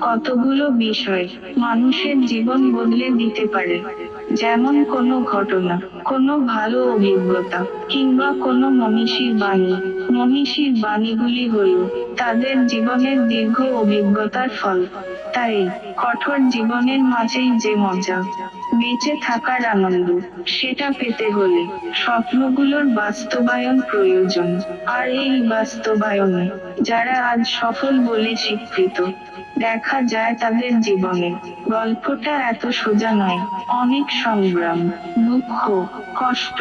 কতগুলো বিষয় মানুষের জীবন বদলে দিতে পারে। যেমন কোনো ঘটনা, কোনো ভালো অভিজ্ঞতা, কিংবা কোনো মনীষীর বাণী। মনীষীর বাণীগুলি হল তাদের জীবনের দীর্ঘ অভিজ্ঞতার ফল। তাই কঠোর জীবনের মাঝেই যে মজা বেঁচে থাকার আনন্দ, সেটা পেতে হলে স্বপ্নগুলোর বাস্তবায়ন প্রয়োজন। আর এই বাস্তবায়নে যারা আজ সফল বলে স্বীকৃত, দেখা যায় তাদের জীবনে গল্পটা এত সোজা নয়, অনেক সংগ্রাম। দুঃখ কষ্ট,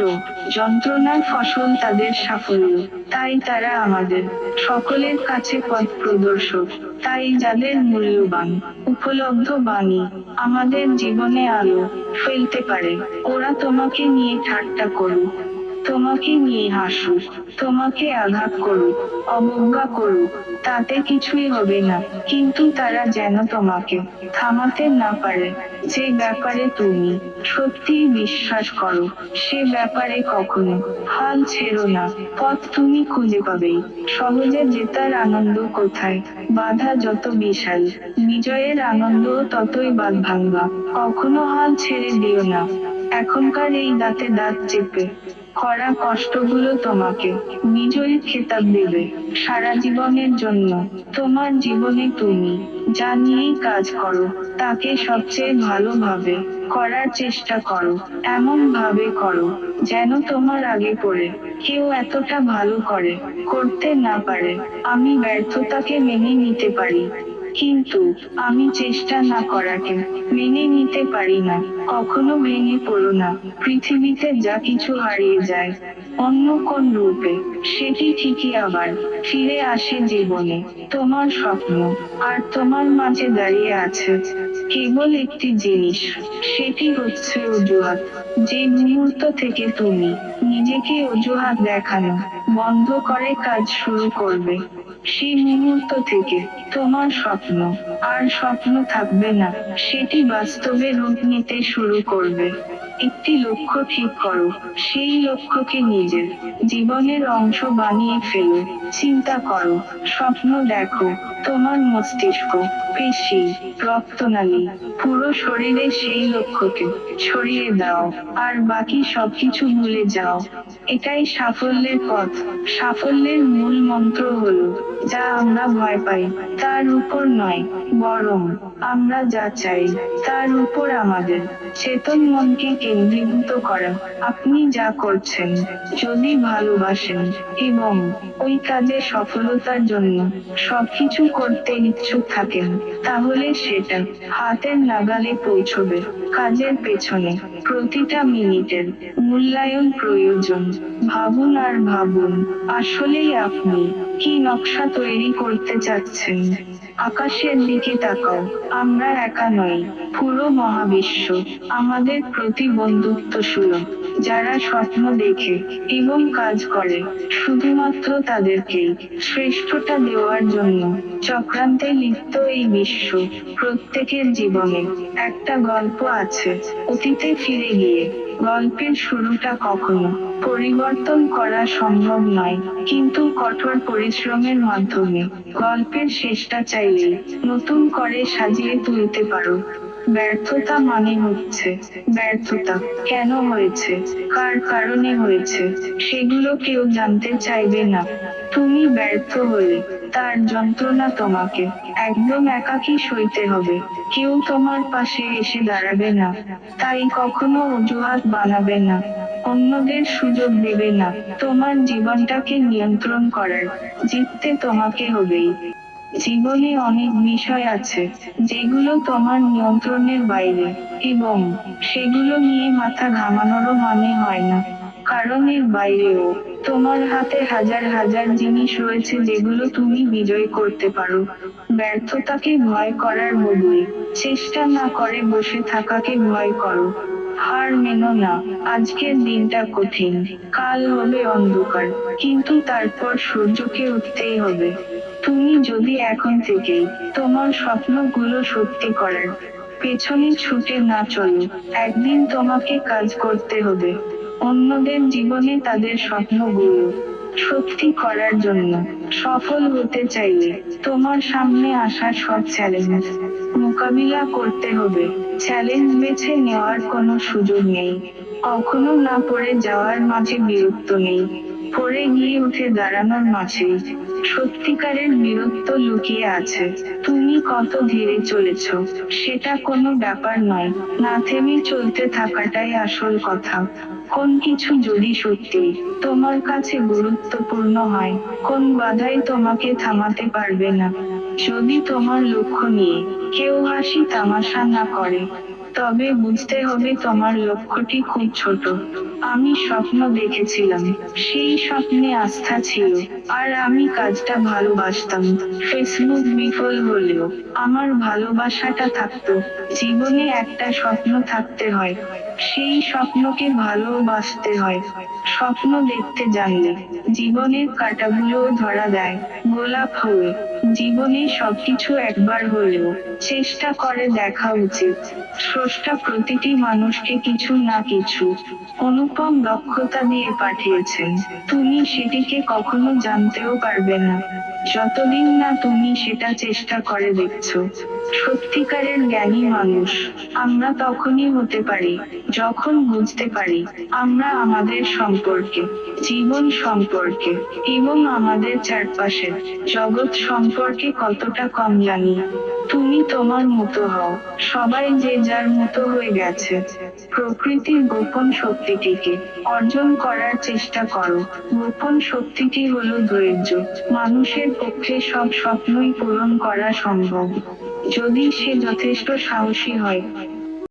যন্ত্রণার ফসল তাদের সাফল্য। তাই তারা আমাদের সকলের কাছে পথ প্রদর্শক, তাই যাদের মূল্যবান, উপলব্ধ বাণী আমাদের জীবনে আলো ফেলতে পারে, ওরা তোমাকে নিয়ে ঠাট্টা করুক। তোমাকে নিয়ে হাসুক, তোমাকে আঘাত করুক, অবজ্ঞা করুক, তাতে কিছুই হবে না। কিন্তু তারা যেন তোমাকে থামাতে না পারে। যে ব্যাপারে তুমি সত্যিই বিশ্বাস করো, সে ব্যাপারে কখনো হাল ছেড়ো না। পথ তুমি খুঁজে পাবেই সহজে জেতার আনন্দ কোথায়? বাধা যত বিশাল, বিজয়ের আনন্দ ততই বাদ ভাঙ্গা কখনো হাল ছেড়ে দিও না। এখনকার এই দাঁতে দাঁত চেপে করা কষ্টগুলো তোমাকে বিজয়ীর খেতাব দেবে সারা জীবনের জন্য। তোমার জীবনে তুমি যা নিয়েই কাজ করো, তাকে সবচেয়ে ভালোভাবে করার চেষ্টা করো এমন ভাবে করো, যেন তোমার আগে পড়ে। কেউ এতটা ভালো করে করতে না পারে। আমি ব্যর্থতাকে মেনে নিতে পারি। কিন্তু আমি চেষ্টা না করাকে মেনে নিতে পারি না, কখনো ভেঙে পড়ো না, পৃথিবীতে যা কিছু হারিয়ে যায়, অন্য কোন রূপে, সেটি ঠিকই আবার ফিরে আসে জীবনে, তোমার স্বপ্ন, আর তোমার মাঝে দাঁড়িয়ে আছে কেবল একটি জিনিস, সেটি হচ্ছে অজুহাত, যে মুহূর্ত থেকে তুমি নিজেকে অজুহাত দেখানো বন্ধ করে কাজ শুরু করবে। সেই মুহূর্ত থেকে তোমার স্বপ্ন আর স্বপ্ন থাকবে না। সেটি বাস্তবে রূপ নিতে শুরু করবে। একটি লক্ষ্য ঠিক করো, সেই লক্ষ্যকে নিজের জীবনের অংশ বানিয়ে ফেলো। চিন্তা করো, স্বপ্ন দেখো, তোমার মস্তিষ্ক, পেশি, রক্তনালী, পুরো শরীরে সেই লক্ষ্যকে ছড়িয়ে দাও আর বাকি সবকিছু ভুলে যাও। এটাই সাফল্যের পথ। সাফল্যের মূল মন্ত্র হলো যা আমরা ভয় পাই, তার উপর নয়, বরং আমরা যা চাই, তার উপর আমাদের। চেতন মনকে কেন্দ্রীভূত করা আপনি যা করছেন, যদি ভালোবাসেন, এবং ওই কাজে সফলতার জন্য সবকিছু করতে ইচ্ছুক থাকেন, তাহলে সেটা হাতের নাগালে পৌঁছবে। কাজের পেছনে প্রতিটা মিনিটের মূল্যায়ন প্রয়োজন। ভাবুন আর ভাবুন, আসলেই আপনি কি নকশা তৈরি করতে চাচ্ছেন। আকাশের দিকে তাকাও, আমরা একা নই, পুরো মহাবিশ্ব আমাদের প্রতি বন্ধুত্ব সুলভ যারা স্বপ্ন দেখে এবং কাজ করে, শুধুমাত্র তাদেরকেই শ্রেষ্ঠটা দেওয়ার জন্য চক্রান্তে লিপ্ত এই বিশ্ব প্রত্যেকের জীবনে একটা গল্প আছে। অতীতে ফিরে গিয়ে গল্পের শুরুটা কখনো পরিবর্তন করা সম্ভব নয়, কিন্তু কঠোর পরিশ্রমের মাধ্যমে গল্পের শেষটা চাইলে নতুন করে সাজিয়ে তুলতে পারো। ব্যর্থতা মানে হচ্ছে ব্যর্থতা। কেন হয়েছে? কার কারণে হয়েছে? সেগুলো কেউ জানতে চাইবে না। তুমি ব্যর্থ হলে তার যন্ত্রণা তোমাকে। একদম একাকী সইতে হবে। কেউ তোমার পাশে এসে দাঁড়াবে না। তাই কখনো অজুহাত বানাবে না। অন্যদের সুযোগ দেবে না। তোমার জীবনটাকে নিয়ন্ত্রণ করার জিততে তোমাকে হবেই। জীবনে অনেক বিষয় আছে, যেগুলো তোমার নিয়ন্ত্রণের বাইরে, এবং সেগুলো নিয়ে মাথা ঘামানোরও মানে হয় না। কারণ এর বাইরেও তোমার হাতে হাজার হাজার জিনিস রয়েছে যেগুলো তুমি বিজয় করতে পারো। ব্যর্থতাকে ভয় করার বদলে চেষ্টা না করে বসে থাকাকে ভয় করো। হার মেনো না, আজকের দিনটা কঠিন, কাল হবে অন্ধকার, কিন্তু তারপর সূর্যকে উঠতেই হবে। তুমি যদি এখন থেকেই তোমার স্বপ্নগুলো সত্যি করার পেছনে ছুটে না চলো। একদিন তোমাকে কাজ করতে হবে, অন্যদের জীবনে তাদের স্বপ্নগুলো সত্যি করার জন্য। সফল হতে চাইলে তোমার সামনে আসা সব চ্যালেঞ্জ মোকাবিলা করতে হবে। চ্যালেঞ্জ বেছে নেওয়ার কোনো সুযোগ নেই। কখনো না পড়ে যাওয়ার মাঝে বিরক্ত নেই। পড়ে গিয়ে উঠে দাঁড়ানোর মাঝেই সত্যিকারের বীরত্ব লুকিয়ে আছে। তুমি কত ধীরে চলেছ, সেটা কোনো ব্যাপার নয়। না থেমে চলতে থাকাটাই আসল কথা। কোন কিছু যদি সত্যি তোমার কাছে গুরুত্বপূর্ণ হয়, কোন বাধাই তোমাকে থামাতে পারবে না। যদি তোমার লক্ষ্য নিয়ে কেউ হাসি তামাশা না করে। তবে বুঝতে হবে তোমার লক্ষ্যটি খুব ছোট। আমি স্বপ্ন দেখেছিলাম। সেই স্বপ্নে আস্থা ছিল। আর আমি কাজটা ভালোবাসতাম। ফেসবুক বিফল হলেও আমার ভালোবাসাটা থাকতো। জীবনে একটা স্বপ্ন থাকতে হয়। সেই স্বপ্নকে ভালোবাসতে হয়। স্বপ্ন দেখতে জানলে জীবনের কাটাগুলোও ধরা দেয়। গোলাপ হয়ে জীবনে সবকিছু একবার হলেও চেষ্টা করে দেখা উচিত। স্রষ্টা প্রতিটি মানুষকে কিছু না কিছু অনুপম দক্ষতা দিয়ে পাঠিয়েছেন। তুমি সেটিকে কখনো জানতেও পারবে না। যতদিন না তুমি সেটা চেষ্টা করে দেখছ। সত্যিকারের জ্ঞানী মানুষ, আমরা তখনই হতে পারি, যখন বুঝতে পারি আমরা আমাদের সম্পর্কে, জীবন সম্পর্কে এবং আমাদের চারপাশের জগৎ সম্পর্কে কতটা কম জানি। তুমি তোমার মতো হও। সবাই যে যার মতো হয়ে গেছে। প্রকৃতির গোপন শক্তিটিকে অর্জন করার চেষ্টা করো। গোপন শক্তিটি হলো ধৈর্য। মানুষের পক্ষে সব স্বপ্নই পূরণ করা সম্ভব। যদি সে যথেষ্ট সাহসী হয়